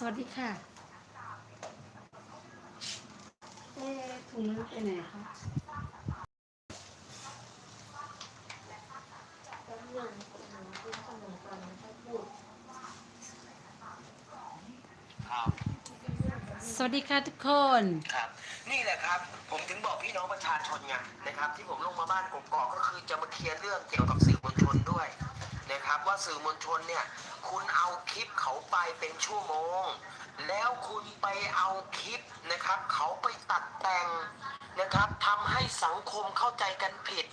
สวัสดีค่ะเอ๊ะถุงมือไปไหนคะแป๊บนึงหนูกินขนมก่อนนะคะพูดครับสวัสดีค่ะทุกคน ครับ นี่แหละครับ ผมถึงบอกพี่น้องประชาชนไงนะครับ ที่ผมลงมาบ้านกกอกก็คือจะมาเคลียร์เรื่องเกี่ยวกับสื่อมวลชนด้วย นะครับ ว่าสื่อมวลชนเนี่ย คุณเอาคลิปเขาไปเป็นชั่วโมง แล้วคุณไปเอาคลิปนะครับ เขาไปตัดแต่งนะครับทำให้สังคมเข้าใจกันผิด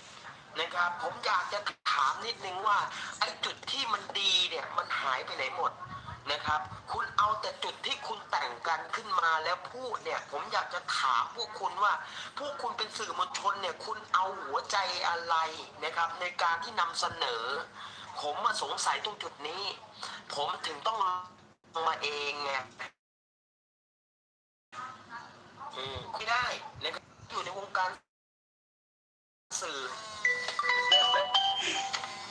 นะครับ ผมอยากจะถามนิดนึงว่าไอ้จุดที่มันดีเนี่ยมันหายไปไหนหมดนะครับ คุณเอาแต่จุดที่คุณแต่งกันขึ้นมาแล้วพูดเนี่ย ผมอยากจะถามพวกคุณว่า พวกคุณเป็นสื่อมวลชนเนี่ย คุณเอาหัวใจอะไรนะครับ ในการที่นำเสนอ ผมมาสงสัยตรงจุดนี้ ผมถึงต้องลงมาเองไงอืมไม่ได้นะครับอยู่ในวงการสื่อ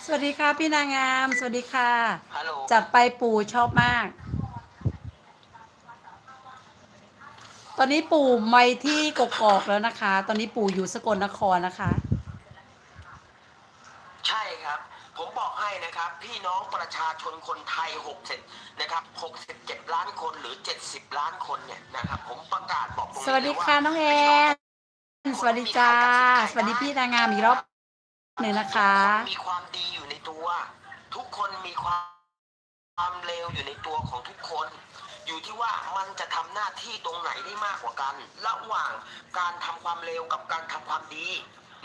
สวัสดีค่ะพี่นางงาม สวัสดีค่ะ ฮัลโหล จัดไปปู่ชอบมาก ตอนนี้ปู่ไม่ที่กกอกแล้วนะคะ ตอนนี้ปู่อยู่สกลนครนะคะ ใช่ครับ ผมบอกให้นะครับ พี่น้องประชาชนคนไทย60นะครับ67 ล้านคนหรือ 70 ล้านคนเนี่ยนะครับผมประกาศบอกตรงนี้สวัสดีค่ะน้องแอนสวัสดีจ้า สวัสดีพี่นางงามอีกรอบหนึ่งนะคะทุกคนมีความดีอยู่ในตัว ทุกคนมีความความเลวอยู่ในตัวของทุกคน อยู่ที่ว่ามันจะทำหน้าที่ตรงไหนได้มากกว่ากัน ระหว่างการทำความเลวกับการทำความดี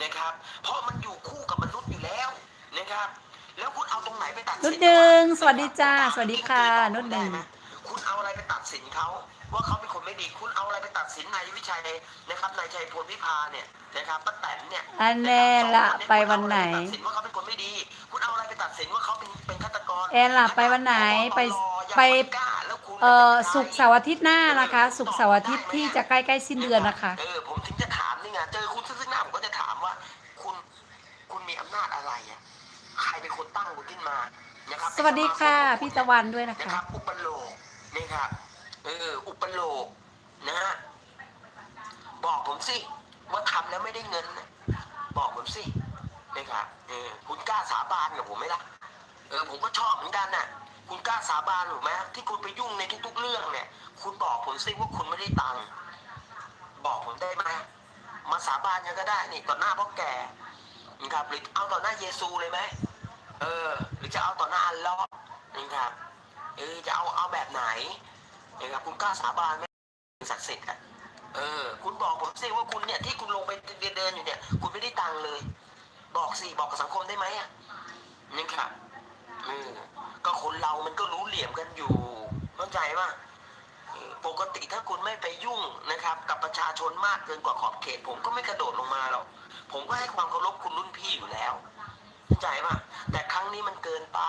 นะครับ เพราะมันอยู่คู่กับมนุษย์อยู่แล้วนะครับ แล้วคุณเอาตรงไหนไปตัดสินนุชดึงสวัสดีจ้า สวัสดีค่ะนุชดึงไไหมคุณเอาอะไรไปตัดสินเขาว่าเขาเป็นคนไม่ดีคุณเอาอะไรไปตัดสินนายวิชัยนะครับนายชัยพลวิพาเนี่ยนะครับป้าแตนเนี่ยอันแน่ละไปวันไหนคุณเอาอะไรตัดสินว่าเขาเป็นคนไม่ดีคุณเอาอะไรไปตัดสินว่าเขาเป็นเป็นฆาตกรแอนล่ะไปวันไหนไปไปเอ่อสุกร์เสาร์อาทิตย์หน้านะคะ สุกร์เสาร์อาทิตย์ที่จะใกล้ๆสิ้นเดือนนะคะเออผมถึงจะถามนี่ไงเจอคุณซึ่งหน้าผมก็จะถามว่า คุณคุณมีอำนาจอะไรอะใค รเป็นคนตั้งคุณขึ้นมานะครับสวัสดีค่ะ พี่ตะวันด้วยนะนะคะครับอุปโลกนี่ครับเอออุปโลกนะฮะบอกผมสิว่าทำแล้วไม่ได้เงินนะบอกผมสินะครับเออคุณกล้าสาบานกับผมไหมล่ะเออผมก็ชอบเหมือนกันน่ะ คุณกล้าสาบานหรือไหมที่คุณไปยุ่งในทุก ๆ เรื่องเนี่ย คุณบอกผมสิว่าคุณไม่ได้ตังค์บอกผมได้ไหมมาสาบานกันก็ได้นี่ต่อหน้าพ่อแก่นะครับหรือเอาต่อหน้าเยซูเลยไหม เออ หรือจะเอาต่อหน้าอัลเลอฮ์นะครับเออจะเอาเอาแบบไหนนะครับคุณกล้าสาบานไหมศักดิ์สิทธิ์อะเออ คุณบอกผมสิว่าคุณเนี่ยที่คุณลงไปเดินๆอยู่เนี่ย คุณไม่ได้ตังค์เลย บอกสิบอกกับสังคมได้ไหมอะนี่ครับเออก็คนเรามันก็รู้เหลี่ยมกันอยู่เข้าใจป่ะเออปกติถ้าคุณไม่ไปยุ่งนะครับ กับประชาชนมากเกินกว่าขอบเขต ผมก็ไม่กระโดดลงมาหรอกผมก็ให้ความเคารพคุณรุ่นพี่อยู่แล้วเข้า ใจป่ะแต่ครั้งนี้มันเกินไป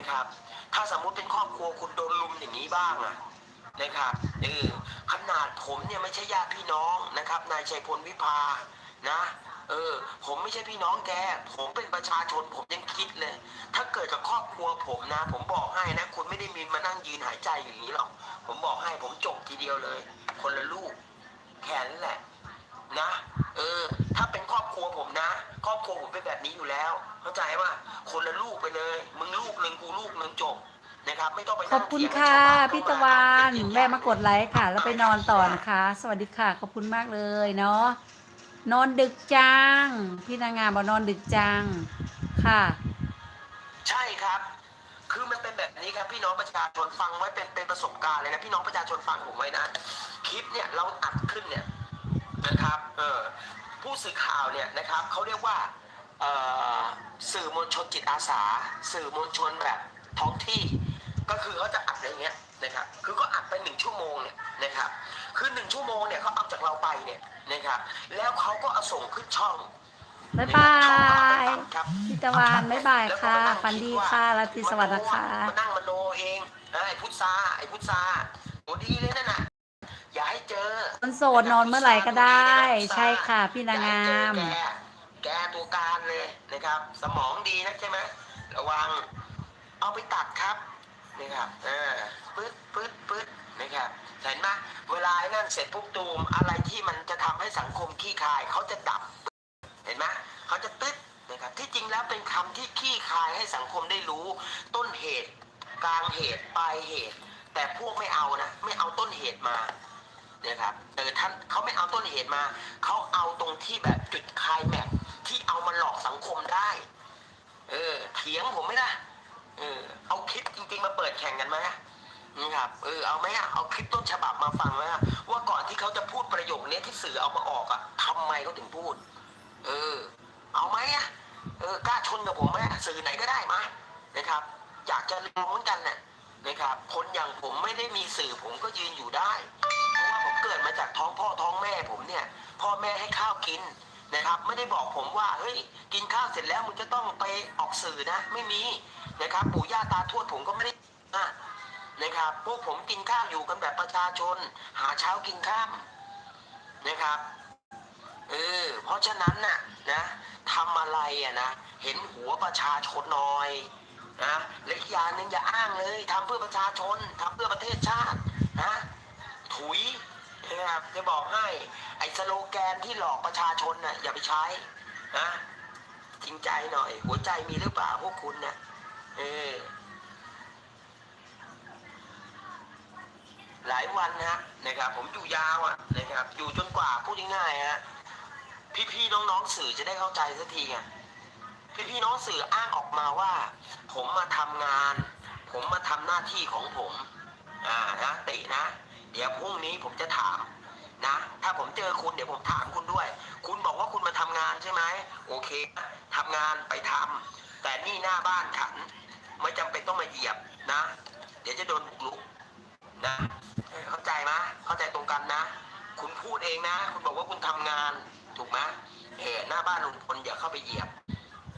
นะครับ ถ้าสมมุติเป็นครอบครัวคุณโดนลุมอย่างนี้บ้างอะนะครับเออขนาดผมเนี่ยไม่ใช่ญาติพี่น้องนะครับ นายชัยพลวิภานะ เออ ผมไม่ใช่พี่น้องแก ผมเป็นประชาชนผมยังคิดเลย ถ้าเกิดกับครอบครัวผมนะ ผมบอกให้นะคุณไม่ได้มีมานั่งยืนหายใจอย่างนี้หรอกผมบอกให้ผมจบทีเดียวเลย คนละลูกแค่นั้นแหละ นะ เออ ถ้าเป็นครอบครัวผมนะ ครอบครัวผมเป็นแบบนี้อยู่แล้ว เข้าใจว่าคนละลูกไปเลย มึงลูกหนึ่งกูลูกหนึ่งจบนะครับ ไม่ต้องไปขนั่อบงคุณเถียงกับค่ะชาวบ้านพี่เข้ตะมวันเป็อย่งแม่เงี้ยมากดไลค์ค่ะ แล้วไปนอนต่อนะคะ สวัสดีค่ะ ขอบคุณมากเลยเนาะนอนดึกจัง พี่นางงามบอกนอนดึกจังค่ะ ใช่ครับ คือมันเป็นแบบนี้ครับพี่น้องประชาชนฟังไว้เป็นเป็นประสบการณ์เลยนะพี่น้องประชาชนฟังผมไว้นะคลิปเนี่ยเราอัดขึ้นเนี่ยนะครับเออผู้สื่อข่าวเนี่ยนะครับเขาเรียกว่าเอ่อสื่อมวลชนจิตอาสา สื่อมวลชนแบบท้องที่ ก็คือเขาจะอัดอะไรเงี้ยนะครับคือก็อัดไปหนึ่งชั่วโมงเนี่ยนะครับคือหนึ่งชั่วโมงเนี่ยเขาเอาจากเราไปเนี่ยนะครับแล้วเขาก็เอาส่งขึ้นช่องบ๊ายบายพี่ตะวันบ๊ายบายค่ะฝันดีค่ะราตรีสวัสดิ์นะคะมานั่งมโนเองเออไอ้พุทธาไอ้พุทธาโหดีเลยนั่นน่ะ อย่าให้เจอคนโสดนอนเมื่อไหร่ก็ได้ ใช่ค่ะ พี่นางงาม อย่ให้เจอแกแกตัวการเลยนะครับ สมองดีนะใช่ไหมระวัง เอาไปตัดครับนี่ครับเออปึ๊ดปึ๊ดปึ๊ดนะครับเห็นไหมเวลาไอ้นั่นเสร็จปุ๊บตูมอะไรที่มันจะทำให้สังคมขี้คาย เขาจะดับ เห็นไหมเขาจะตึ๊ดนะครับที่จริงแล้วเป็นคำที่ขี้คายให้สังคมได้รู้ ต้นเหตุ กลางเหตุปลายเหตุ แต่พวกไม่เอานะ ไม่เอาต้นเหตุมา นะครับเออท่านเขาไม่เอาต้นเหตุมา เขาเอาตรงที่แบบจุดคลายแม็กที่เอามาหลอกสังคมได้ เออเถียงผมไม่ได้เออเอาคลิปจริงๆมาเปิดแข่งกันไหมนะครับเออเอาไหมอะเอาคลิปต้นฉบับมาฟังไหมอะว่าก่อนที่เขาจะพูดประโยคนี้ที่สื่อเอามาออกอะทำไมเขาถึงพูด เออ เอาไหมอะเออกล้าชนกับผมไหมสื่อไหนก็ได้มานะครับอยากจะลองเหมือนกันน่ะนะครับคนอย่างผมไม่ได้มีสื่อผมก็ยืนอยู่ได้ เกิดมาจากท้องพ่อท้องแม่ผมเนี่ย พ่อแม่ให้ข้าวกินนะครับ ไม่ได้บอกผมว่าเฮ้ยกินข้าวเสร็จแล้วมึงจะต้องไปออกสื่อนะ ไม่มีนะครับปู่ย่าตาทวดผมก็ไม่ได้นะนะครับ พวกผมกินข้าวอยู่กันแบบประชาชน หาเช้ากินข้ามนะครับเออเพราะฉะนั้นน่ะนะทำอะไรอะนะเห็นหัวประชาชนหน่อยนะและอีกอย่างหนึ่งอย่าอ้างเลยทำเพื่อประชาชนทำเพื่อประเทศชาตินะถุย นะครับจะบอกให้ไอ้สโลแกนที่หลอกประชาชนน่ะอย่าไปใช้นะจริงใจหน่อย หัวใจมีหรือเปล่าพวกคุณน่ะเออหลายวันนะนะครับ ผมอยู่ยาวอะนะครับ อยู่จนกว่าพูดง่ายๆฮะพี่ๆน้องๆสื่อจะได้เข้าใจสักทีไงพี่ๆน้องสื่ออ้างออกมาว่า ผมมาทำงาน ผมมาทำหน้าที่ของผม อ่านะตินะ เดี๋ยวพรุ่งนี้ผมจะถามนะ ถ้าผมเจอคุณเดี๋ยวผมถามคุณด้วย คุณบอกว่าคุณมาทำงานใช่ไหมโอเคทำงานไปทำแต่นี่หน้าบ้านฉัน ไม่จำเป็นต้องมาเหยียบนะ เดี๋ยวจะโดนบุกรุกนะ เข้าใจไหมเข้าใจตรงกันนะ คุณพูดเองนะ คุณบอกว่าคุณทำงานถูกไหมเออหน้าบ้านลุงพลอย่าเข้าไปเหยียบ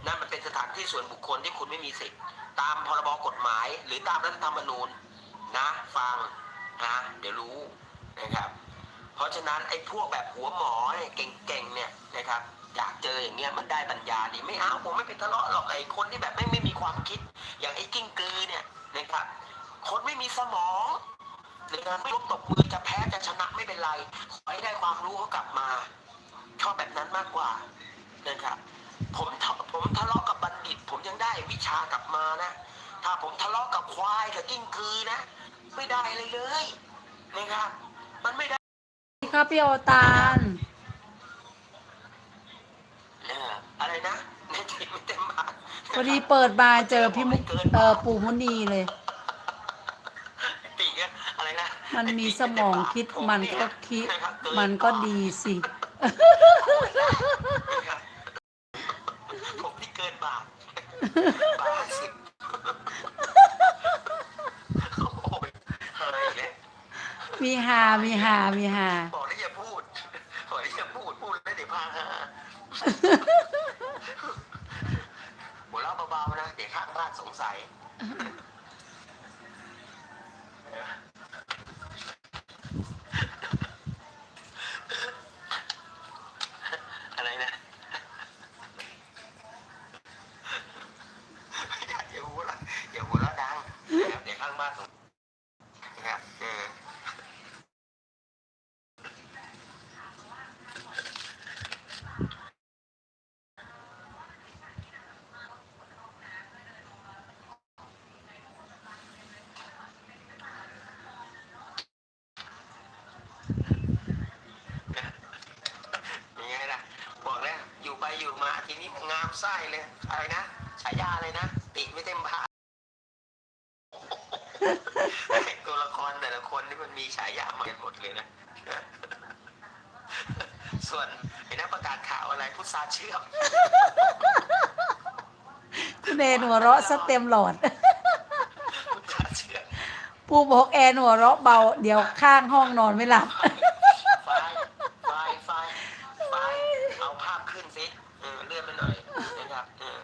นั่นมันเป็นสถานที่ส่วนบุคคลที่คุณไม่มีสิทธิ์ตามพรบกฎหมาย หรือตามรัฐธรรมนูญนะ ฟัง นะเดี๋ยวรู้นะครับ เพราะฉะนั้นไอ้พวกแบบหัวหมอเนี่ยเก่งๆเนี่ยนะครับอยากเจออย่างเงี้ยมันได้ปัญญาดีไม่เอาผมไม่ไปทะเลาะหรอกไอ้คนที่แบบไม่ไม่มีความคิด อย่างไอ้กิ้งกือเนี่ยนะครับคนไม่มีสมองหรือไม่ล้มตกมือจะแพ้จะชนะไม่เป็นไรขอให้ได้ความรู้เขากลับมาชอบแบบนั้นมากกว่านะครับผมผมทะเลาะกับบัณฑิต ผมยังได้วิชากลับมานะ ถ้าผมทะเลาะกับควายกับกิ้งกือนะ ไม่ได้เลยเลยนะครับมันไม่ได้สวัสดีครับพี่โอตานเอออะไรนะในทีไม่เต็มบาทพอดีเปิดมาเจอพี่มุกเออปู่มุนีเลย ปีกอะไรนะมันมีสมองคิดมันก็คิด มันก็ดีสินะครับผมที่เกินบาทบาทสิบโอ้ยหายแล้ว มีหามีหามีหาบอกแล้อย่าพูดบอกแล้อย่าพูด พูดแล้วเดี๋ยวพาหาหัวเราะเบาๆนะเดี๋ยวข้างบ้านสงสัย อะไรนะอย่าหัวเราะอย่าหัวเราะดังนะครับเดี๋ยวข้างบ้านสงนะครับเออ ยังไงล่ะ บอกแล้ว อยู่ไปอยู่มาทีนี้ งามไส้เลย อะไรนะฉายาอะไรนะติไม่เต็มพาตัวละครแต่ละคนนี่มันมีฉายามากันหมดเลยนะ ส่วนไอ้นักประกาศข่าวอะไรพุทธาเชื่อมคุณแอนหัวเราะซะเต็มหลอด พุทธาเชื่อมปู่บอกแอนหัวเราะเบา เดี๋ยวข้างห้องนอนไม่หลับ ไฟล์ไฟล์ไฟล์ไฟล์เอาภาพขึ้นสิ เออเลื่อนไปหน่อยนะครับเออ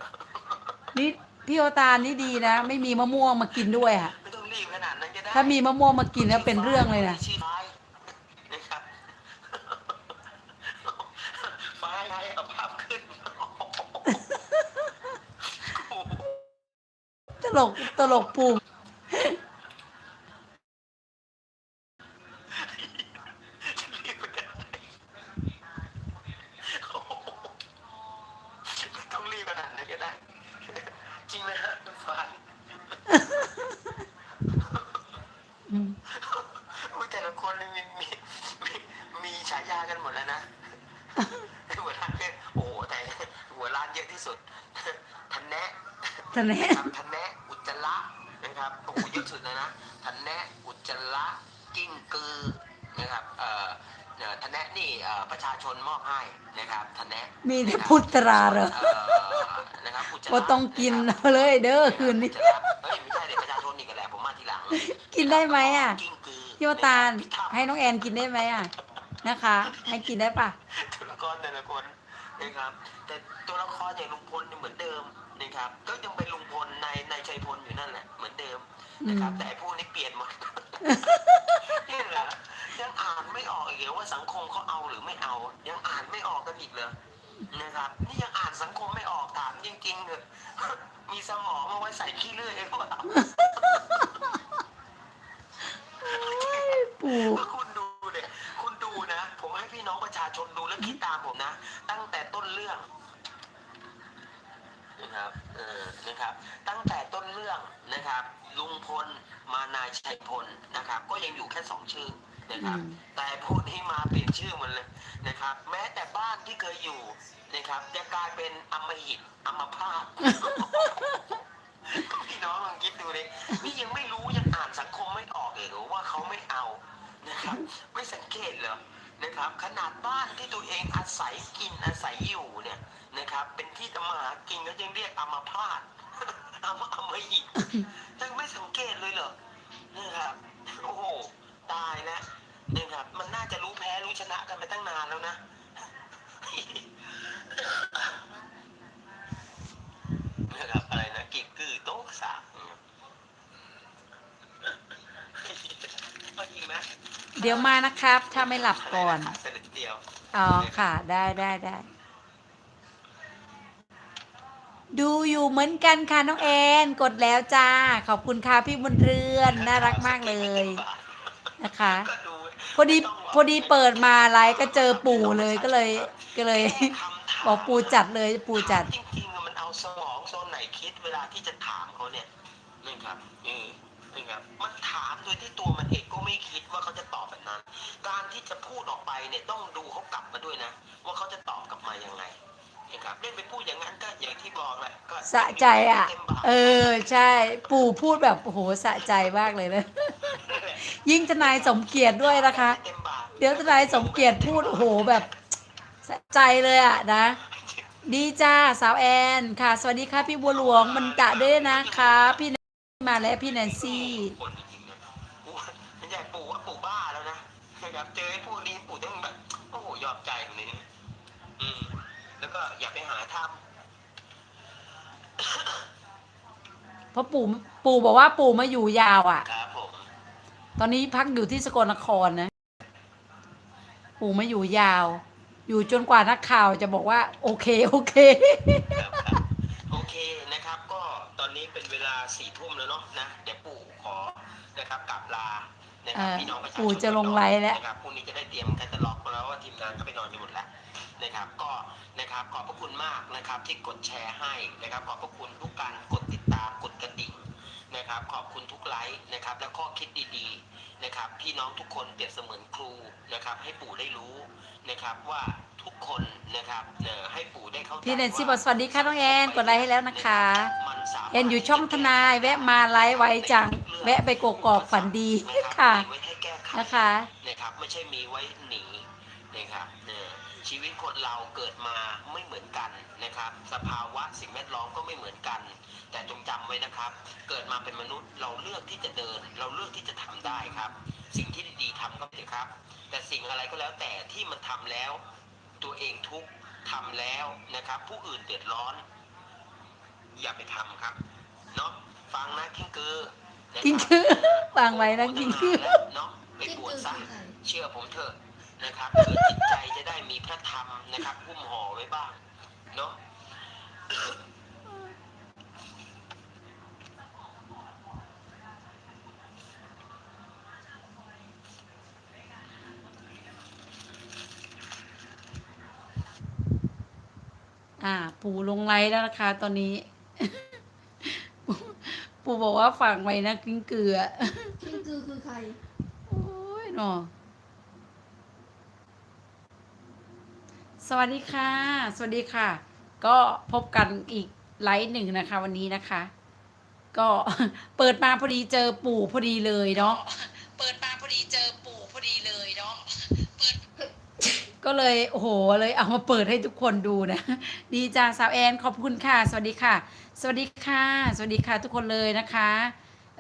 นี่พี่โอตานนี่ดีนะ ไม่มีมะม่วงมากินด้วยอะไม่ต้องรีบขนาดนั้นก็ได้ถ้ามีมะม่วงมากินแล้วเป็นเรื่องเลยนะชื่อไฟล์นะครับไฟล์ให้เอาภาพขึ้นตลกตลกปู่ะแนะนะ ครับทะแนะอุจจาระนะครับโอ้โหเยอะสุดเลยนะทะแนะอุจจาระกิ้งกือนะครับเอ่อเอ่อทะแนะนี่เอ่อประชาชนมอบให้นะครับทะแนะมีแต่พุทราเหรอเนะครับอุจจาระว่าต้องกินเลยเด้อคืนนี้อุจจาระเฮ้ยไม่ใช่เด็กประชาชนนี่กันแหละผมมาทีหลังกินได้ไหมอะกิ้งกือพี่วตาลพิทักษ์ให้น้องแอนกินได้ไหมอะนะคะ ให้กินได้ปะตัวละครแต่ละคนนะครับแต่ตัวละครอย่างลุงพลเนี่ยเหมือนเดิม นะครับ ก็ยังเป็นลุงพลในในชัยพลอยู่นั่นแหละเหมือนเดิมนะครับ แต่ไอ้พวกนี้เปลี่ยนหมดนี่เหรอยังอ่านไม่ออกอีกเหรอว่าสังคมเขาเอาหรือไม่เอา ยังอ่านไม่ออกกันอีกเลยนะครับ นี่ยังอ่านสังคมไม่ออกถามจริงๆเถอะมีสมองเอาไว้ใส่ขี้เลื่อยหรือเปล่าปู่คุณดูเนี่ยคุณดูนะ ผมให้พี่น้องประชาชนดูแล้วคิดตามผมนะ ตั้งแต่ต้นเรื่อง นะครับเออนะครับ ตั้งแต่ต้นเรื่องนะครับ ลุงพลมานายชัยพลนะครับ ก็ยังอยู่แค่สองชื่อนะครับอืมแต่พวกนี้มาเปลี่ยนชื่อหมดเลยนะครับ แม้แต่บ้านที่เคยอยู่นะครับจะกลายเป็นอมหิตอมพาตพี่น้องลองคิดดูเลยนี่ยังไม่รู้ยังอ่านสังคมไม่ออกเลยเหรอว่าเขาไม่เอานะครับ ไม่สังเกตเหรอนะครับ ขนาดบ้านที่ตัวเองอาศัยกินอาศัยอยู่เนี่ย นะครับ เป็นที่ทำมาหากินก็ยังเรียกอมพาตอมอมหิตยังไม่สังเกตเลยเหรอนะครับโอ้โหตายแล้วนะครับ มันน่าจะรู้แพ้รู้ชนะกันไปตั้งนานแล้วนะนะครับอะไรนะกิกกือโต๊ะสามเอาจริงไหมเดี๋ยวมานะครับ ถ้าไม่หลับก่อนเสร็จเดียวอ๋อค่ะ ได้ได้ได้ ดูอยู่เหมือนกันค่ะน้องแอนกดแล้วจ้า ขอบคุณค่ะพี่บุญเรือนน่ารักมากเลยนะคะ พอดีพอดีเปิดมาไลฟ์ก็เจอปู่เลยก็เลยก็เลยบอกปู่จัดเลยปู่จัดจริงๆมันเอาสมองโซนไหนคิดเวลาที่จะถามเขาเนี่ยนี่ครับนี่นี่ครับมันถามโดยที่ตัวมันเองก็ไม่คิดว่าเขาจะตอบแบบนั้น การที่จะพูดออกไปเนี่ยต้องดูเขากลับมาด้วยนะ ว่าเขาจะตอบกลับมายังไง นะครับเล่นไปพูดอย่างนั้นก็อย่างที่บอกแหละก็สะใจอะเต็มบาทเออใช่ ปู่พูดแบบโอ้โหสะใจมากเลยนะ ยิ่งทนายสมเกียรติด้วยนะคะเต็มบาทเดี๋ยวทนายสมเกียรติพูดโอ้โหแบบสะใจเลยอะนะ ดีจ้าสาวแอนค่ะ สวัสดีค่ะพี่บัวหลวงมันตะด้วยนะคะพี่แนนซี่มาแล้วพี่แนนซี่คนจริงๆนะปู่ไม่ใช่ปู่ว่าปู่บ้าแล้วนะนะครับเจอไอ้พวกนี้ปู่ต้องแบบโอ้โหยอมใจตรงนี้อืม แล้วก็อย่าไปหาทเพราะปู่ปู่บอกว่าปู่มาอยู่ยาวอะำครับผมตอนนี้พักอยู่ที่สกลนครนะ ปู่มาอยู่ยาว อยู่จนกว่านักข่าวจะบอกว่า โอเค โอเค ครับครับโอเคนะครับ ก็ตอนนี้เป็นเวลาสี่ทุ่มแล้วเนาะนะเดี๋ยวปู่ขอนะครับกลับลา นะครับเออพี่น้องประชาชนปู่จะลงไลฟ์แล้ว นะครับพรุ่งนี้จะได้เตรียมแคตตาล็อกแล้วว่าทีมงานก็ไปนอนอยู่หมดแล้วนะครับ ก็นะครับขอบพระคุณมากนะครับที่กดแชร์ให้นะครับขอบพระคุณทุกการกดติดตามกดกระดิ่งนะครับขอบคุณทุกไลค์นะครับและข้อคิดดีๆนะครับพี่น้องทุกคนเปรียบเสมือนครูนะครับให้ปู่ได้รู้นะครับว่า ทุกคนนะครับเอ่อให้ปู่ได้เข้าใจพี่แนนซี่ว่าบอกสวัสดีค่ะน้องแอนกดไลค์ให้แล้วนะคะ มันสามารถแอนอยู่ช่องทนายแวะมาไลฟ์ไว้จัง แวะไปกกอกฝันดีค่ะมีไว้ให้แก้ไข นะคะ นะครับไม่ใช่มีไว้หนีนะครับเออชีวิตคนเราเกิดมาไม่เหมือนกันนะครับ สภาวะสิ่งแวดล้อมก็ไม่เหมือนกัน แต่จงจำไว้นะครับ เกิดมาเป็นมนุษย์เราเลือกที่จะเดิน เราเลือกที่จะทำได้ครับ สิ่งที่ดีๆทำก็ไปเถอะครับ แต่สิ่งอะไรก็แล้วแต่ที่มันทำแล้ว ตัวเองทุกข์ทำแล้วนะครับ ผู้อื่นเดือดร้อน อย่าไปทำครับเนาะฟังนะกิ้งกือนะครับกิ้งกือฟังไว้นะกิ้งกือเนาะไปที่บวชคือซะคือใครเชื่อผมเถอะนะครับเพื่อจิตใจจะได้มีพระธรรมนะครับหุ้มห่อไว้บ้างเนาะ อ่า ปู่ลงไลฟ์แล้วนะคะ ตอนนี้ปู่ปู่บอกว่าฝากไว้นะกิ้งเกลือกิ้งกือคือใคร โอ้ยหนอสวัสดีค่ะ สวัสดีค่ะ ก็พบกันอีกไลฟ์หนึ่งนะคะ วันนี้นะคะ ก็เปิดมาพอดีเจอปู่พอดีเลยเนาะ เปิดมาพอดีเจอปู่พอดีเลยเนาะเปิด ก็เลยโอ้โหเลยเอามาเปิดให้ทุกคนดูนะ ดีจ้าสาวแอนขอบคุณค่ะ สวัสดีค่ะ สวัสดีค่ะ สวัสดีค่ะทุกคนเลยนะคะ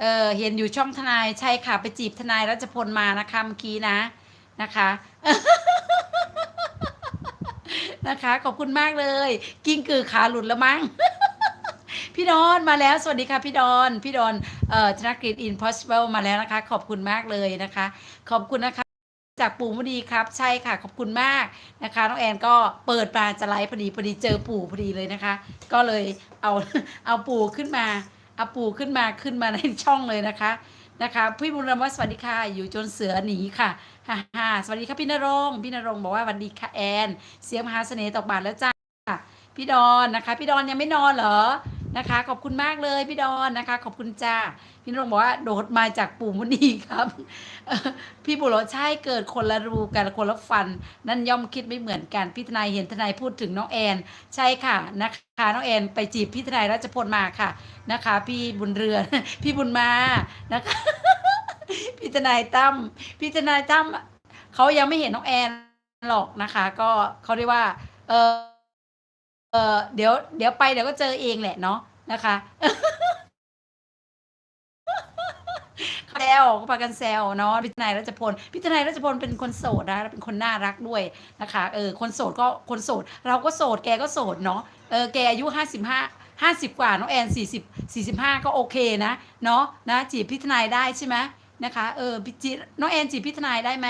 เออเห็นอยู่ช่องทนายใช่ค่ะ ไปจีบทนายรัชพลมานะคะเมื่อกี้นะนะคะนะคะ ขอบคุณมากเลย กิ้งกือขาหลุดแล้วมั้งพี่ดอนมาแล้ว สวัสดีค่ะพี่ดอน พี่ดอนเอ่อธนกฤษ impossible มาแล้วนะคะ ขอบคุณมากเลยนะคะ ขอบคุณนะคะ จากปู่มุดีครับ ใช่ค่ะ ขอบคุณมากนะคะน้องแอนก็เปิดมาจะไลฟ์พอดีพอดีเจอปู่พอดีเลยนะคะ ก็เลยเอาเอาปู่ขึ้นมาเอาปู่ขึ้นมาขึ้นมาในช่องเลยนะคะนะคะพี่บุญรำว่าสวัสดีค่ะ อยู่จนเสือหนีค่ะฮ่าฮ่าสวัสดีค่ะพี่นรงพี่นรงบอกว่าสวัสดีค่ะแอนเสียงมหาเสน่ห์ตกบาทแล้วจ้าพี่ดอนนะคะ พี่ดอนยังไม่นอนเหรอนะคะ ขอบคุณมากเลยพี่ดอนนะคะ ขอบคุณจ้า พี่นรงบอกว่าโดดมาจากปู่มุนีครับ พี่บุญรอดใช่เกิดคนละรูกันคนละฟัน นั่นย่อมคิดไม่เหมือนกันพี่ทนายเห็นทนายพูดถึงน้องแอน ใช่ค่ะนะคะน้องแอน ไปจีบพี่ทนายรัชพลมาค่ะนะคะ พี่บุญเรือนพี่บุญมานะคะพี่ทนายตั้มพี่ทนายตั้มเขายังไม่เห็นน้องแอนหรอกนะคะ ก็เขาเรียกว่า เออเออเดี๋ยว เดี๋ยวไปเดี๋ยวก็เจอเองแหละเนาะนะคะ แซวก็พากันแซวเนาะพี่ทนายรัชพลพี่ทนายรัชพลเป็นคนโสดนะเป็นคนน่ารักด้วยนะคะเออคนโสดก็คนโสด เราก็โสดแกก็โสดเนาะเออแกอายุห้าสิบห้าห้าสิบกว่าน้องแอนสี่สิบสี่สิบห้าก็โอเคนะเนาะนะจีบพี่ทนายได้ใช่ไหมนะคะเออจีน้องแอนจีบพี่ทนายได้ไหม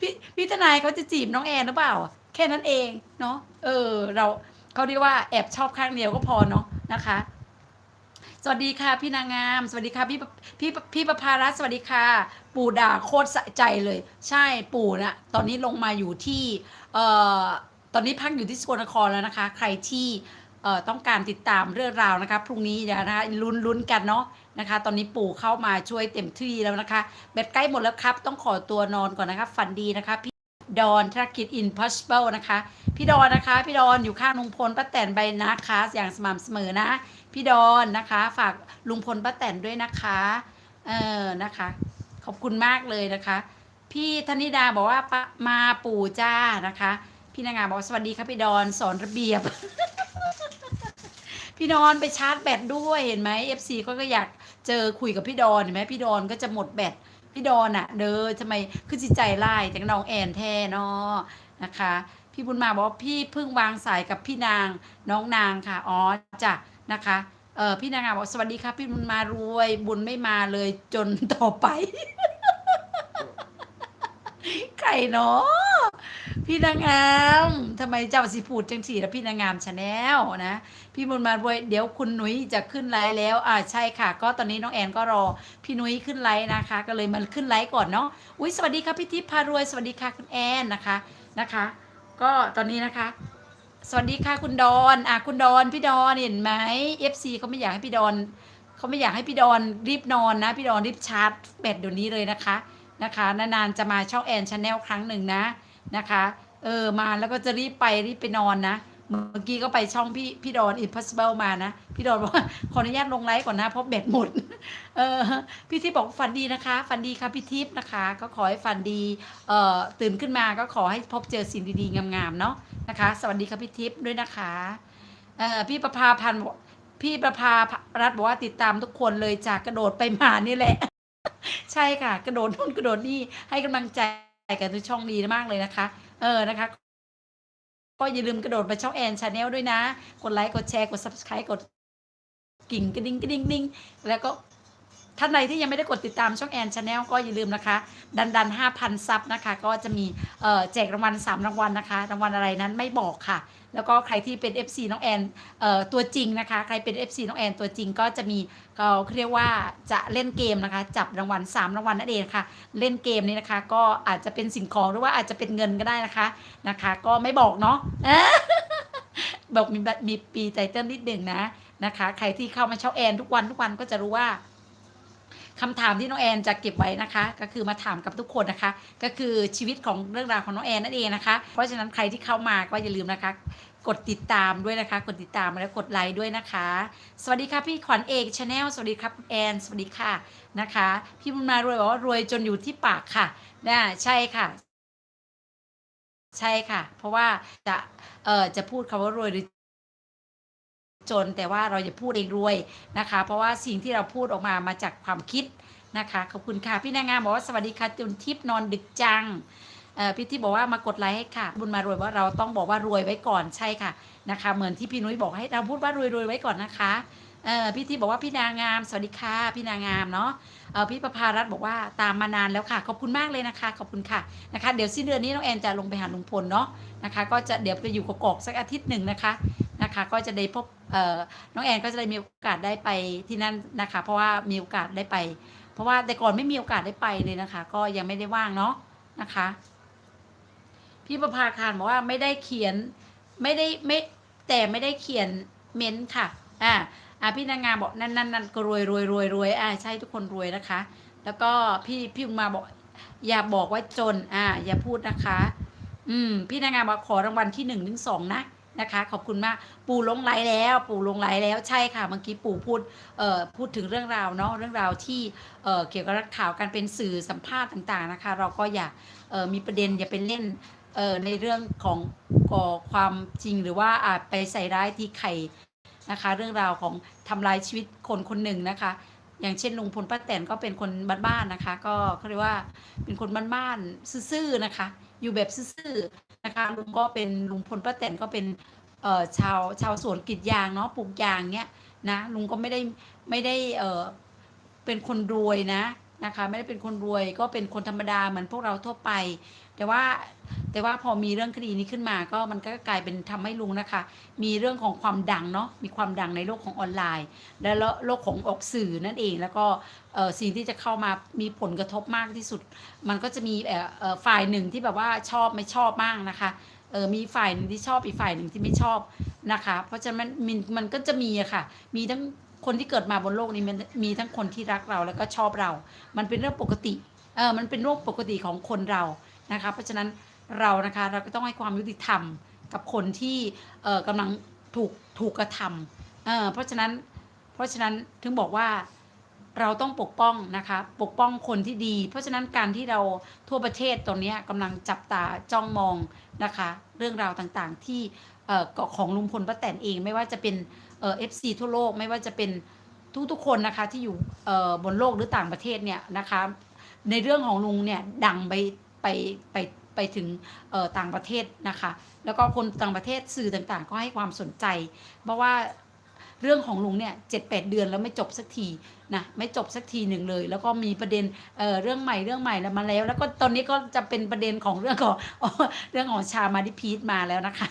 พี่พี่ทนายเขาจะจีบน้องแอนหรือเปล่า แค่นั้นเองเนาะเออ เราเขาเรียกว่าแอบชอบข้างเดียวก็พอเนาะนะคะ สวัสดีค่ะพี่นางงาม สวัสดีค่ะพี่พี่พี่ประภารัตสวัสดีค่ะ ปู่ด่าโคตรสะใจเลย ใช่ปู่นะตอนนี้ลงมาอยู่ที่เอ่อตอนนี้พักอยู่ที่สกลนครแล้วนะคะ ใครที่เอ่อต้องการติดตามเรื่องราวนะคะ พรุ่งนี้เดี๋ยวนะคะลุ้นลุ้นกันเนาะนะคะ ตอนนี้ปู่เข้ามาช่วยเต็มที่แล้วนะคะแบตใกล้หมดแล้วครับ ต้องขอตัวนอนก่อนนะคะฝันดีนะคะพี่ดอนธนกิจ impossible นะคะ พี่ดอนนะคะ พี่ดอนอยู่ข้างลุงพลป้าแตนใบนะคะอย่างสม่ำเสมอนะ พี่ดอนนะคะ ฝากลุงพลป้าแตนด้วยนะคะ เออนะคะ ขอบคุณมากเลยนะคะ พี่ธนิดาบอกว่ามาปู่จ้านะคะ พี่นางงามบอกสวัสดีครับพี่ดอนสอนระเบียบ พี่ดอนไปชาร์จแบตด้วยเห็นไหม FC ก็ก็อยากเจอคุยกับพี่ดอนเห็นไหมพี่ดอนก็จะหมดแบตพี่ดอนอะเด้อทำไมคือจิตใจไล่จากน้องแอนแท้เนาะนะคะ พี่บุญมาบอกว่าพี่เพิ่งวางสายกับพี่นางน้องนางค่ะอ๋อจ้ะนะคะเออพี่นางงามบอกสวัสดีครับ พี่บุญมารวยบุญไม่มาเลยจนต่อไปไข่เนาะพี่นางงามทำไมเจ้าสิพูดจังสีแล้วพี่นางงามชาแนลนะพี่บุญมารวยเดี๋ยวคุณนุ้ยจะขึ้นไลฟ์แล้ว อ่าใช่ค่ะ ก็ตอนนี้น้องแอนก็รอ พี่นุ้ยขึ้นไลฟ์นะคะ ก็เลยมาขึ้นไลฟ์ก่อนเนาะอุ้ยสวัสดีค่ะพี่ทิพย์พารวยสวัสดีค่ะคุณแอนนะคะนะคะ ก็ตอนนี้นะคะ สวัสดีค่ะคุณดอนอะคุณดอนพี่ดอนเห็นไหม FC เขาไม่อยากให้พี่ดอนเขาไม่อยากให้พี่ดอนรีบนอนนะ พี่ดอนรีบชาร์จแบตเดี๋ยวนี้เลยนะคะนะคะนานๆจะมาช่องแอนชาแนลครั้งหนึ่งนะนะคะ เออมาแล้วก็จะรีบไปรีบไปนอนนะ เมื่อกี้ก็ไปช่องพี่พี่ดอน impossible มานะ พี่ดอนบอกว่าขออนุญาตลงไลฟ์ก่อนนะเพราะแบตหมด เออพี่ทิพย์บอกฝันดีนะคะ ฝันดีค่ะพี่ทิพย์นะคะ ก็ขอให้ฝันดีเอ่อตื่นขึ้นมาก็ขอให้พบเจอสิ่งดีๆงามๆเนาะนะคะ สวัสดีค่ะพี่ทิพย์ด้วยนะคะเอ่อพี่ประภาพันธ์พี่ประภารัตน์บอกว่าติดตามทุกคนเลยจากกระโดดไปมานี่แหละ ใช่ค่ะ กระโดดนู่นกระโดดนี่ให้กำลังใจกันทุกช่องดีมากเลยนะคะ เออนะคะ ก็อย่าลืมกระโดดไปช่องแอนชาแนลด้วยนะ กดไลค์ กดแชร์ กด subscribe กดกิ่งกระดิ่งกระดิ่งดิ่งแล้วก็ ท่านใดที่ยังไม่ได้กดติดตามช่องแอนชาแนลก็อย่าลืมนะคะ ดันดันห้าพันซับนะคะ ก็จะมีแจกรางวัล3รางวัลนะคะ รางวัลอะไรนั้นไม่บอกค่ะ แล้วก็ใครที่เป็น FC น้องแอนตัวจริงนะคะ ใครเป็น FC น้องแอนตัวจริงก็จะมีเขาเรียกว่าจะเล่นเกมนะคะ จับรางวัล3รางวัลนั่นเองค่ะ เล่นเกมนี้นะคะ ก็อาจจะเป็นสิ่งของหรือว่าอาจจะเป็นเงินก็ได้นะคะนะคะ ก็ไม่บอกเนาะบอกมีมีปีไตเติ้ลนิดหนึ่งนะนะคะ ใครที่เข้ามาเช่าแอนทุกวันทุกวันก็จะรู้ว่า คำถามที่น้องแอนจะเก็บไว้นะคะ ก็คือมาถามกับทุกคนนะคะ ก็คือชีวิตของเรื่องราวของน้องแอนนั่นเองนะคะ เพราะฉะนั้นใครที่เข้ามาก็อย่าลืมนะคะ กดติดตามด้วยนะคะ กดติดตามแล้วกดไลค์ด้วยนะคะ สวัสดีค่ะพี่ขวัญเอกชาแนลสวัสดีครับแอนสวัสดีค่ะนะคะ พี่บุญมารวยบอกว่ารวยจนอยู่ที่ปากค่ะนะใช่ค่ะใช่ค่ะ เพราะว่าจะเอ่อจะพูดคำว่ารวยหรือ จน แต่ว่าเราอย่าพูดเองรวยนะคะ เพราะว่าสิ่งที่เราพูดออกมามาจากความคิดนะคะขอบคุณค่ะพี่นางงามบอกว่าสวัสดีค่ะจุนทิพย์นอนดึกจังพี่ทิพย์บอกว่ามากดไลค์ให้ค่ะ บุญมารวยว่าเราต้องบอกว่ารวยไว้ก่อนใช่ค่ะนะคะ เหมือนที่พี่นุ้ยบอกให้เราพูดว่ารวยรวยไว้ก่อนนะคะพี่ทิพย์บอกว่าพี่นางงาม สวัสดีค่ะพี่นางงามเนาะพี่ประภารัตน์บอกว่าตามมานานแล้วค่ะ ขอบคุณมากเลยนะคะ ขอบคุณค่ะนะคะ เดี๋ยวสิ้นเดือนนี้น้องแอนจะลงไปหาลุงพลเนาะนะคะ ก็จะเดี๋ยวไปอยู่กกอกสักอาทิตย์หนึ่งนะคะ นะคะ ก็จะได้พบเอ่อน้องแอนก็จะได้มีโอกาสได้ไปที่นั่นนะคะ เพราะว่ามีโอกาสได้ไป เพราะว่าแต่ก่อนไม่มีโอกาสได้ไปเลยนะคะ ก็ยังไม่ได้ว่างเนาะนะคะ พี่ประภาคารบอกว่าไม่ได้เขียนไม่ได้ไม่แต่ไม่ได้เขียนเม้นต์ค่ะอ่าอ่าพี่นางงามบอกนั่นนั่นนั่นก็รวยรวยรวยรวยอ่าใช่ทุกคนรวยนะคะ แล้วก็พี่พี่มาบอก อย่าบอกว่าจน อ่า อย่าพูดนะคะ อืม พี่นางงามบอกขอรางวัลที่หนึ่งถึงสองนะ นะคะ ขอบคุณมากปู่ลงไลน์แล้ว ปู่ลงไลน์แล้วใช่ค่ะเมื่อกี้ปู่พูดเอ่อพูดถึงเรื่องราวเนาะเรื่องราวที่เอ่อเกี่ยวกับข่าวการเป็นสื่อสัมภาษณ์ต่างๆนะคะ เราก็อย่าเอ่อมีประเด็นอย่าไปเล่นเอ่อในเรื่องของก่อความจริงหรือว่าอาจไปใส่ร้ายที่ใครนะคะ เรื่องราวของทำลายชีวิตคนคนหนึ่งนะคะอย่างเช่นลุงพลป้าแตนก็เป็นคนบ้านๆนะคะ ก็เขาเรียกว่าเป็นคนบ้านๆซื่อๆนะคะ อยู่แบบซื่อๆนะคะลุงก็เป็นลุงพลป้าแตนก็เป็นเอ่อชาวชาวสวนกรีดยางเนาะปลูกยางเนี้ยนะลุงก็ไม่ได้ไม่ได้เอ่อเป็นคนรวยนะนะคะ ไม่ได้เป็นคนรวยก็เป็นคนธรรมดาเหมือนพวกเราทั่วไป แต่ว่าแต่ว่าพอมีเรื่องคดีนี้ขึ้นมาก็มันก็กลายเป็นทำให้ลุงนะคะ มีเรื่องของความดังเนาะมีความดังในโลกของออนไลน์ และโลกของออกสื่อนั่นเอง แล้วก็สิ่งที่จะเข้ามามีผลกระทบมากที่สุด มันก็จะมีเอ่อเอ่อฝ่ายหนึ่งที่แบบว่าชอบไม่ชอบมากนะคะเออมีฝ่ายหนึ่งที่ชอบอีกฝ่ายหนึ่งที่ไม่ชอบนะคะ เพราะฉะนั้นมันมันมันก็จะมีอะค่ะ มีทั้งคนที่เกิดมาบนโลกนี้มันมีทั้งคนที่รักเราแล้วก็ชอบเรา มันเป็นเรื่องปกติเออมันเป็นเรื่องปกติของคนเรา นะคะเพราะฉะนั้นเรานะคะเราก็ต้องให้ความยุติธรรมกับคนที่เอ่อกำลังถูกถูกกระทำเเพราะฉะนั้นเพราะฉะนั้นถึงบอกว่าเราต้องปกป้องนะคะปกป้องคนที่ดี เพราะฉะนั้นการที่เราทั่วประเทศตอนนี้กำลังจับตาจ้องมองนะคะ เรื่องราวต่างๆที่เอ่อของลุงพลป้าแตนเอง ไม่ว่าจะเป็นเอฟซีทั่วโลก ไม่ว่าจะเป็นทุกๆคนนะคะที่อยู่บนโลกหรือต่างประเทศเนี่ยนะคะ ในเรื่องของลุงเนี่ยดังไป ไปไปไปถึงต่างประเทศนะคะ แล้วก็คนต่างประเทศสื่อต่างๆ ก็ให้ความสนใจ เพราะว่าเรื่องของลุงเนี่ยเจ็ดแปดเดือนแล้วไม่จบสักทีนะไม่จบสักทีหนึ่งเลย แล้วก็มีประเด็นเเรื่องใหม่เรื่องใหม่แล้วมาแล้ว แล้วก็ตอนนี้ก็จะเป็นประเด็นของเรื่องของเรื่องของชามาดิพีทมาแล้วนะคะ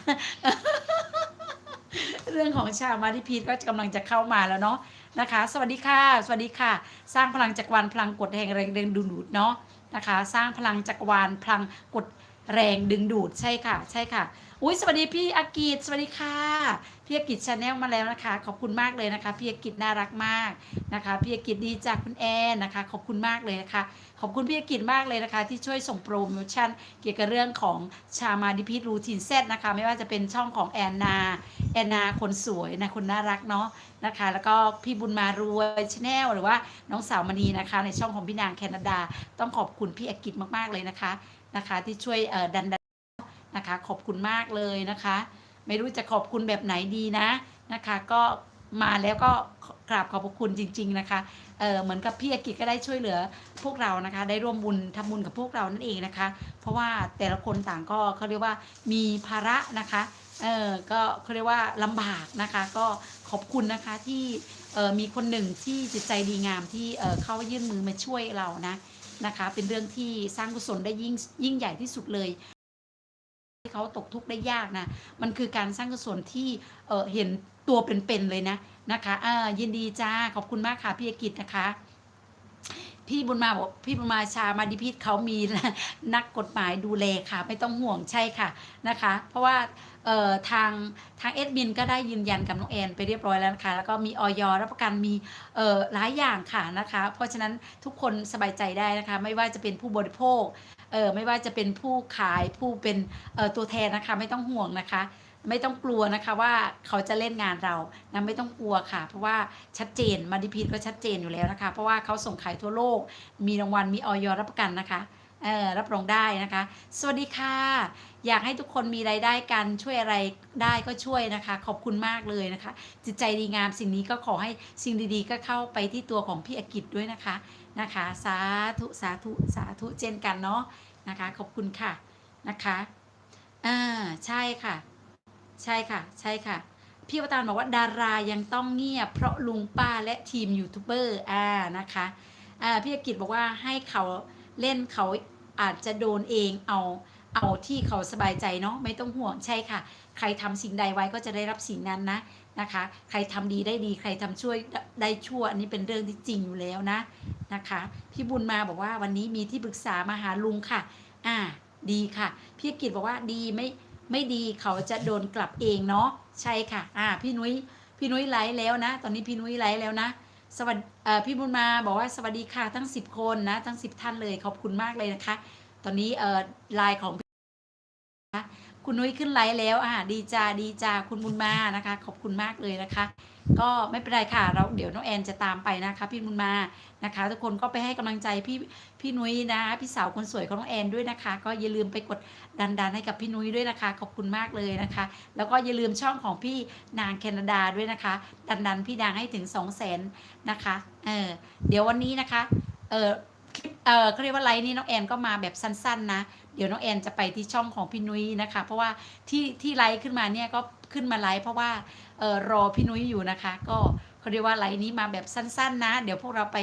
เรื่องของชามาดิพีทก็กำลังจะเข้ามาแล้วเนาะนะคะ สวัสดีค่ะ สวัสดีค่ะ สร้างพลังจักรวาลพลังกดแห่งแรงดึงดูดเนาะ นะคะ สร้างพลังจักรวาลพลังกดแรงดึงดูดใช่ค่ะ ใช่ค่ะ อุ้ยสวัสดีพี่อากิจสวัสดีค่ะพี่อากิจชาแนลมาแล้วนะคะ ขอบคุณมากเลยนะคะพี่อากิจน่ารักมากนะคะพี่อากิจดีจากคุณแอนนะคะ ขอบคุณมากเลยนะคะ ขอบคุณพี่อากิจมากเลยนะคะ ที่ช่วยส่งโปรโมชั่นเกี่ยวกับเรื่องของชามาดิพิทรูทีนเซตนะคะ ไม่ว่าจะเป็นช่องของแอนนาแอนนาคนสวยนะคนน่ารักเนาะนะคะ แล้วก็พี่บุญมารวยชาแนลหรือว่าน้องสาวมณีนะคะ ในช่องของพี่นางแคนาดา ต้องขอบคุณพี่อากิจมากๆเลยนะคะนะคะ ที่ช่วยดัน นะคะ ขอบคุณมากเลยนะคะ ไม่รู้จะขอบคุณแบบไหนดีนะนะคะ ก็มาแล้วก็กราบขอบพระคุณจริง ๆ นะคะเออเหมือนกับพี่อากิจก็ได้ช่วยเหลือพวกเรานะคะ ได้ร่วมบุญทำบุญกับพวกเรานั่นเองนะคะ เพราะว่าแต่ละคนต่างก็เขาเรียกว่ามีภาระนะคะเออก็เขาเรียกว่าลำบากนะคะ ก็ขอบคุณนะคะที่เออมีคนหนึ่งที่จิตใจดีงามที่เออเข้ายื่นมือมาช่วยเรานะนะคะ เป็นเรื่องที่สร้างกุศลได้ยิ่งยิ่งใหญ่ที่สุดเลย ที่เขาตกทุกข์ได้ยากนะ มันคือการสร้างกุศลที่เออเห็นตัวเป็นๆเลยนะนะคะอ่ายินดีจ้าขอบคุณมากค่ะพี่อกิจนะคะ พี่บุญมาบอกพี่บุญมาชามาดิพิษเขามีนักกฎหมายดูแลค่ะ ไม่ต้องห่วงใช่ค่ะนะคะ เพราะว่าเอ่อทางทางเอดมินก็ได้ยืนยันกับน้องแอนไปเรียบร้อยแล้วนะคะแล้วก็มีออยรับประกันมีเอ่อหลายอย่างค่ะนะคะ เพราะฉะนั้นทุกคนสบายใจได้นะคะ ไม่ว่าจะเป็นผู้บริโภค เออไม่ว่าจะเป็นผู้ขายผู้เป็นเออตัวแทนนะคะ ไม่ต้องห่วงนะคะ ไม่ต้องกลัวนะคะว่าเขาจะเล่นงานเรานะไม่ต้องกลัวค่ะ เพราะว่าชัดเจนมาดิพีทก็ชัดเจนอยู่แล้วนะคะ เพราะว่าเขาส่งขายทั่วโลก มีรางวัลมีออยรับประกันนะคะเออรับรองได้นะคะ สวัสดีค่ะ อยากให้ทุกคนมีรายได้กันช่วยอะไรได้ก็ช่วยนะคะ ขอบคุณมากเลยนะคะ จิตใจดีงามสิ่งนี้ก็ขอให้สิ่งดีๆ ก็เข้าไปที่ตัวของพี่อกิจด้วยนะคะ นะคะ สาธุ สาธุ สาธุเช่นกันเนาะนะคะ ขอบคุณค่ะนะคะอ่าใช่ค่ะ ใช่ค่ะ ใช่ค่ะ พี่วตารบอกว่าดารายังต้องเงียบ เพราะลุงป้าและทีมยูทูบเบอร์อ่านะคะอ่าพี่อกิจบอกว่าให้เขาเล่นเขาอาจจะโดนเองเอาเอาที่เขาสบายใจเนาะไม่ต้องห่วงใช่ค่ะ ใครทำสิ่งใดไว้ก็จะได้รับสิ่งนั้นนะ นะคะ ใครทำดีได้ดี ใครทำช่วยได้ชั่ว อันนี้เป็นเรื่องที่จริงอยู่แล้วนะนะคะ พี่บุญมาบอกว่าวันนี้มีที่ปรึกษามาหาลุงค่ะ อ่า ดีค่ะ พี่กิจบอกว่าดีไม่ไม่ดีเขาจะโดนกลับเองเนาะใช่ค่ะ อ่า พี่นุ้ยพี่นุ้ยไลฟ์แล้วนะ ตอนนี้พี่นุ้ยไลฟ์แล้วนะ สวัสดีพี่บุญมาบอกว่าสวัสดีค่ะทั้ง 10 คนนะ ทั้ง 10 ท่านเลยขอบคุณมากเลยนะคะ ตอนนี้ไลน์ของ คุณนุ้ยขึ้นไลฟ์แล้วอ่าดีจ้าดีจ้าคุณบุญมานะคะ ขอบคุณมากเลยนะคะ ก็ไม่เป็นไรค่ะ เราเดี๋ยวน้องแอนจะตามไปนะคะ พี่บุญมานะคะ ทุกคนก็ไปให้กำลังใจพี่พี่นุ้ยนะพี่สาวคนสวยของน้องแอนด้วยนะคะ ก็อย่าลืมไปกดดันดันๆให้กับพี่นุ้ยด้วยนะคะ ขอบคุณมากเลยนะคะ แล้วก็อย่าลืมช่องของพี่นางแคนาดาด้วยนะคะ ดันดันๆพี่นางให้ถึง2 0 0 0 0นนะคะเออเดี๋ยววันนี้นะคะเออ คลิปเออเขาเรียกว่าไลฟ์นี้น้องแอนก็มาแบบสั้น ๆ นะ เดี๋ยวน้องแอนจะไปที่ช่องของพี่นุ้ยนะคะ เพราะว่าที่ที่ไลฟ์ขึ้นมาเนี่ยก็ขึ้นมาไลฟ์เพราะว่าเออรอพี่นุ้ยอยู่นะคะ ก็เขาเรียกว่าไลฟ์นี้มาแบบสั้น ๆ นะ เดี๋ยวพวกเราไป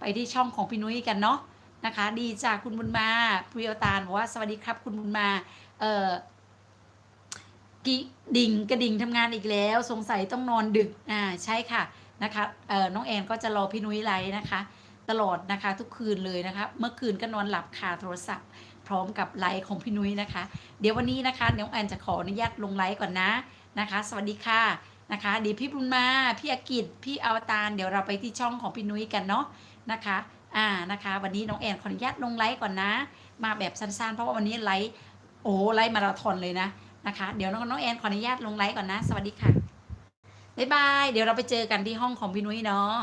ไปที่ช่องของพี่นุ้ยกันเนาะนะคะ ดีจากคุณบุญมาพริยตาลบอกว่าสวัสดีครับ คุณบุญมาเออกิดิ่งกระดิ่งทำงานอีกแล้ว สงสัยต้องนอนดึกอ่าใช่ค่ะนะคะเออน้องแอนก็จะรอพี่นุ้ยไลฟ์นะคะ ตลอดนะคะ ทุกคืนเลยนะคะ เมื่อคืนก็นอนหลับคาโทรศัพท์ พร้อมกับไลฟ์ของพี่นุ้ยนะคะ เดี๋ยววันนี้นะคะเดี๋ยวแอนจะขออนุญาตลงไลฟ์ก่อนนะนะคะ สวัสดีค่ะนะคะเดี๋ยวพี่บุญมาพี่อากิจพี่อวตารเดี๋ยวเราไปที่ช่องของพี่นุ้ยกันเนาะนะคะอ่านะคะ วันนี้น้องแอนขออนุญาตลงไลฟ์ก่อนนะ มาแบบสั้นๆ เพราะว่าวันนี้ไลฟ์โอ้ไลฟ์มาราธอนเลยนะนะคะ เดี๋ยวน้องน้องแอนขออนุญาตลงไลฟ์ก่อนนะ สวัสดีค่ะบ๊ายบาย เดี๋ยวเราไปเจอกันที่ห้องของพี่นุ้ยเนาะ